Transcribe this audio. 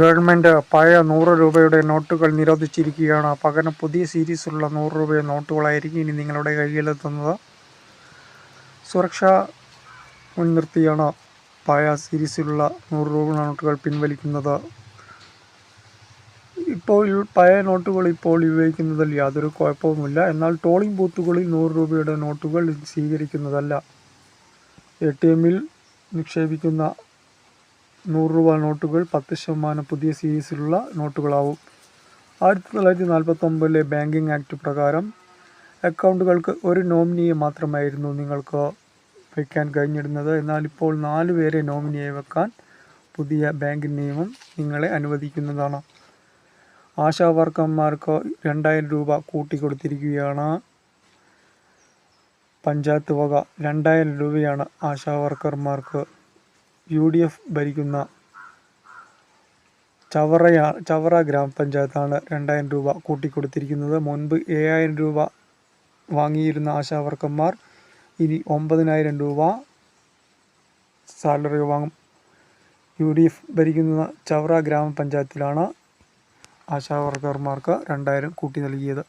Government പഴയ നൂറ് രൂപയുടെ നോട്ടുകൾ നിരോധിച്ചിരിക്കുകയാണ്. പകരം പുതിയ സീരീസുള്ള നൂറ് രൂപയുടെ നോട്ടുകളായിരിക്കും ഇനി നിങ്ങളുടെ കയ്യിലെത്തുന്നത്. സുരക്ഷ മുൻനിർത്തിയാണ് പഴയ സീരീസിലുള്ള നൂറ് രൂപ നോട്ടുകൾ പിൻവലിക്കുന്നത്. ഇപ്പോൾ പഴയ നോട്ടുകൾ ഇപ്പോൾ ഉപയോഗിക്കുന്നതിൽ യാതൊരു കുഴപ്പവുമില്ല. എന്നാൽ ടോളിംഗ് ബൂത്തുകളിൽ നൂറ് രൂപയുടെ നോട്ടുകൾ സ്വീകരിക്കുന്നതല്ല. എ ടി എമ്മിൽ നിക്ഷേപിക്കുന്ന നൂറ് രൂപ നോട്ടുകൾ പത്ത് ശതമാനം പുതിയ സീരീസിലുള്ള നോട്ടുകളാവും. ആയിരത്തി തൊള്ളായിരത്തി നാൽപ്പത്തൊമ്പതിലെ ബാങ്കിങ് ആക്ട് പ്രകാരം അക്കൗണ്ടുകൾക്ക് ഒരു നോമിനിയെ മാത്രമായിരുന്നു നിങ്ങൾക്ക് വയ്ക്കാൻ കഴിഞ്ഞിരുന്നത്. എന്നാൽ ഇപ്പോൾ നാല് പേരെ നോമിനിയെ വെക്കാൻ പുതിയ ബാങ്ക് നിയമം നിങ്ങളെ അനുവദിക്കുന്നതാണ്. ആശാ വർക്കർമാർക്ക് രണ്ടായിരം രൂപ കൂട്ടിക്കൊടുത്തിരിക്കുകയാണ്. പഞ്ചായത്ത് വക രണ്ടായിരം രൂപയാണ് ആശാ വർക്കർമാർക്ക് യു ഡി എഫ് ഭരിക്കുന്ന ചവറയാ ചവറ ഗ്രാമപഞ്ചായത്താണ് രണ്ടായിരം രൂപ കൂട്ടിക്കൊടുത്തിരിക്കുന്നത്. മുൻപ് ഏഴായിരം രൂപ വാങ്ങിയിരുന്ന ആശാവർക്കന്മാർ ഇനി ഒമ്പതിനായിരം രൂപ സാലറി വാങ്ങും. യു ഡി എഫ് ഭരിക്കുന്ന ചവറ ഗ്രാമപഞ്ചായത്തിലാണ് ആശാവർക്കർമാർക്ക് രണ്ടായിരം കൂട്ടി നൽകിയത്.